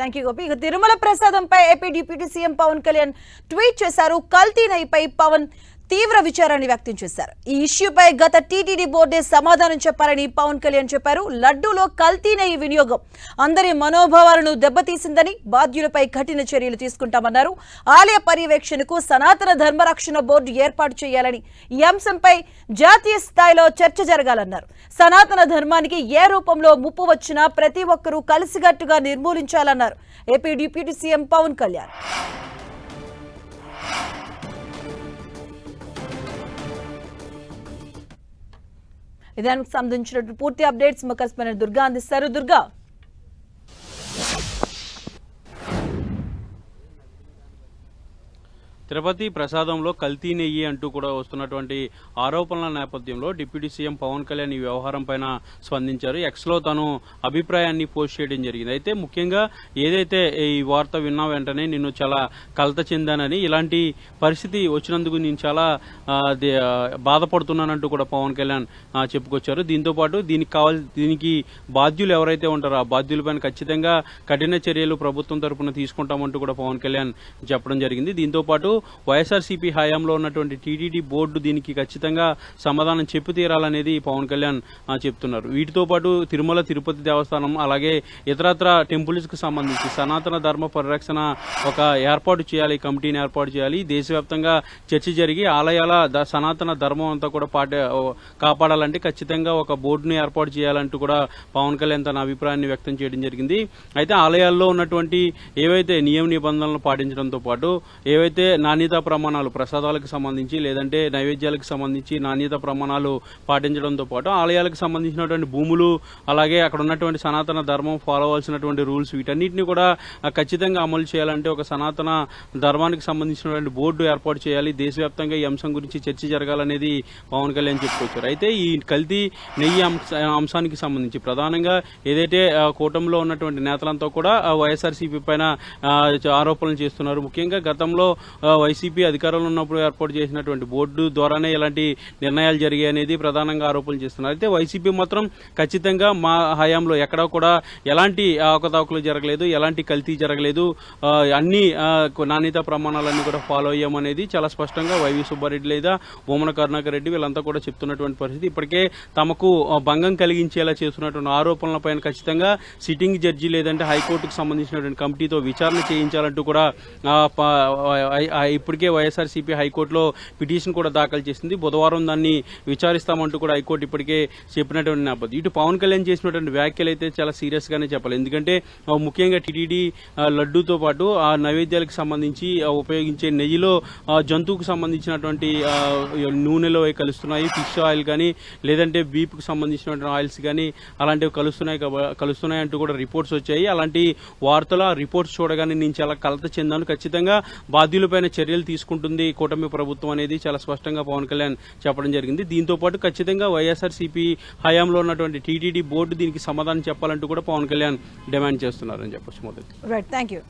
Thank you Gopi Tirumala ప్రసాదంపై AP deputy CM Pawan Kalyan tweet చేశారు. కల్తీ నైపై పవన్ తీవ్ర విచారాన్ని వ్యక్తం చేశారు. ఈ ఇష్యూపై గత టీటీడీ బోర్డే సమాధానం చెప్పాలని పవన్ కళ్యాణ్ చెప్పారు. లడ్డూలో కల్తీ ఈ వినియోగం అందరి మనోభావాలను దెబ్బతీసిందని బాధ్యులపై కఠిన చర్యలు తీసుకుంటామన్నారు. ఆలయ పర్యవేక్షణకు సనాతన ధర్మరక్షణ బోర్డు ఏర్పాటు చేయాలని ఈ అంశంపై జాతీయ స్థాయిలో చర్చ జరగాలన్నారు. సనాతన ధర్మానికి ఏ రూపంలో ముప్పు వచ్చినా ప్రతి ఒక్కరూ కలిసికట్టుగా నిర్మూలించాలన్నారు. AP deputy CM Pawan Kalyan. దానికి సంబంధించినటువంటి పూర్తి అప్డేట్స్ మా కస్పెనర్ దుర్గా అందిస్తారు. దుర్గా తిరుపతి ప్రసాదంలో కల్తీ నెయ్యి అంటూ కూడా వస్తున్నటువంటి ఆరోపణల నేపథ్యంలో డిప్యూటీ సీఎం పవన్ కళ్యాణ్ ఈ వ్యవహారం పైన స్పందించారు. ఎక్స్లో తను అభిప్రాయాన్ని పోస్ట్ చేయడం జరిగింది. అయితే ముఖ్యంగా ఏదైతే ఈ వార్త విన్నా వెంటనే నిన్ను చాలా కలత చెందానని ఇలాంటి పరిస్థితి వచ్చినందుకు నేను చాలా బాధపడుతున్నానంటూ కూడా పవన్ కళ్యాణ్ చెప్పుకొచ్చారు. దీంతో పాటు దీనికి కావాలి దీనికి బాధ్యులు ఎవరైతే ఉంటారో ఆ బాధ్యులపైన ఖచ్చితంగా కఠిన చర్యలు ప్రభుత్వం తరపున తీసుకుంటామంటూ కూడా పవన్ కళ్యాణ్ చెప్పడం జరిగింది. దీంతో పాటు వైఎస్ఆర్సీపీ హయాంలో ఉన్నటువంటి టీటీడీ బోర్డు దీనికి ఖచ్చితంగా సమాధానం చెప్పు తీరాలనేది పవన్ కళ్యాణ్ చెప్తున్నారు. వీటితో పాటు తిరుమల తిరుపతి దేవస్థానం అలాగే ఇతరత్ర టెంపుల్స్కు సంబంధించి సనాతన ధర్మ పరిరక్షణ ఒక ఏర్పాటు చేయాలి కమిటీని ఏర్పాటు చేయాలి. దేశవ్యాప్తంగా చర్చ జరిగి ఆలయాల సనాతన ధర్మం అంతా కూడా పాట కాపాడాలంటే ఖచ్చితంగా ఒక బోర్డుని ఏర్పాటు చేయాలంటూ కూడా పవన్ కళ్యాణ్ తన అభిప్రాయాన్ని వ్యక్తం చేయడం జరిగింది. అయితే ఆలయాల్లో ఉన్నటువంటి ఏవైతే నియమ నిబంధనలు పాటించడంతో పాటు ఏవైతే నాణ్యత ప్రమాణాలు ప్రసాదాలకు సంబంధించి లేదంటే నైవేద్యాలకు సంబంధించి నాణ్యత ప్రమాణాలు పాటించడంతో పాటు ఆలయాలకు సంబంధించినటువంటి భూములు అలాగే అక్కడ ఉన్నటువంటి సనాతన ధర్మం ఫాలో అవ్వాల్సినటువంటి రూల్స్ వీటన్నిటిని కూడా ఖచ్చితంగా అమలు చేయాలంటే ఒక సనాతన ధర్మానికి సంబంధించినటువంటి బోర్డు ఏర్పాటు చేయాలి. దేశవ్యాప్తంగా ఈ అంశం గురించి చర్చ జరగాలనేది పవన్ కళ్యాణ్ చెప్పుకొచ్చారు. అయితే ఈ కల్తీ నెయ్యి అంశ- అంశానికి సంబంధించి ప్రధానంగా ఏదైతే కూటమిలో ఉన్నటువంటి నేతలంతా కూడా వైఎస్ఆర్సీపీ పైన ఆరోపణలు చేస్తున్నారు. ముఖ్యంగా గతంలో వైసీపీ అధికారంలో ఉన్నప్పుడు ఏర్పాటు చేసినటువంటి బోర్డు ద్వారానే ఇలాంటి నిర్ణయాలు జరిగాయి అనేది ప్రధానంగా ఆరోపణలు చేస్తున్నారు. అయితే వైసీపీ మాత్రం ఖచ్చితంగా మా హయాంలో ఎక్కడా కూడా ఎలాంటి అవకతవకలు జరగలేదు ఎలాంటి కల్తీ జరగలేదు. అన్ని నాణ్యత ప్రమాణాలన్నీ కూడా ఫాలో అయ్యామనేది చాలా స్పష్టంగా వైవి సుబ్బారెడ్డి లేదా ఓమన కరుణాకర్ రెడ్డి వీళ్ళంతా కూడా చెప్తున్నటువంటి పరిస్థితి. ఇప్పటికే తమకు భంగం కలిగించేలా చేస్తున్నటువంటి ఆరోపణలపైన ఖచ్చితంగా సిట్టింగ్ జడ్జి లేదంటే హైకోర్టుకు సంబంధించినటువంటి కమిటీతో విచారణ చేయించాలంటూ కూడా ఇప్పటికే వైఎస్ఆర్సీపీ హైకోర్టులో పిటిషన్ కూడా దాఖలు చేసింది. బుధవారం దాన్ని విచారిస్తామంటూ కూడా హైకోర్టు ఇప్పటికే చెప్పినటువంటి నేపథ్యం. ఇటు పవన్ కళ్యాణ్ చేసినటువంటి వ్యాఖ్యలు అయితే చాలా సీరియస్ గానే చెప్పాలి. ఎందుకంటే ముఖ్యంగా టీటీడీ లడ్డూతో పాటు ఆ నైవేద్యాలకు సంబంధించి ఉపయోగించే నెయ్యిలో జంతువుకు సంబంధించినటువంటి నూనెలో కలుస్తున్నాయి. ఫిష్ ఆయిల్ కానీ లేదంటే బీప్కు సంబంధించినటువంటి ఆయిల్స్ కానీ అలాంటివి కలుస్తున్నాయి కలుస్తున్నాయి అంటూ కూడా రిపోర్ట్స్ వచ్చాయి. అలాంటి వార్తలు ఆ రిపోర్ట్స్ చూడగానే నేను చాలా కలత చెందాను. ఖచ్చితంగా బాధ్యులపైన చర్యలు తీసుకుంటుంది కూటమి ప్రభుత్వం అనేది. చాలా స్పష్టంగా పవన్ కళ్యాణ్ చెప్పడం జరిగింది. దీంతో పాటు ఖచ్చితంగా వైఎస్ఆర్సీపీ హయాంలో ఉన్నటువంటి టీటీడీ బోర్డు దీనికి సమాధానం చెప్పాలంటూ కూడా పవన్ కళ్యాణ్ డిమాండ్ చేస్తున్నారని చెప్పొచ్చు మొదటి రైట్ థ్యాంక్ యూ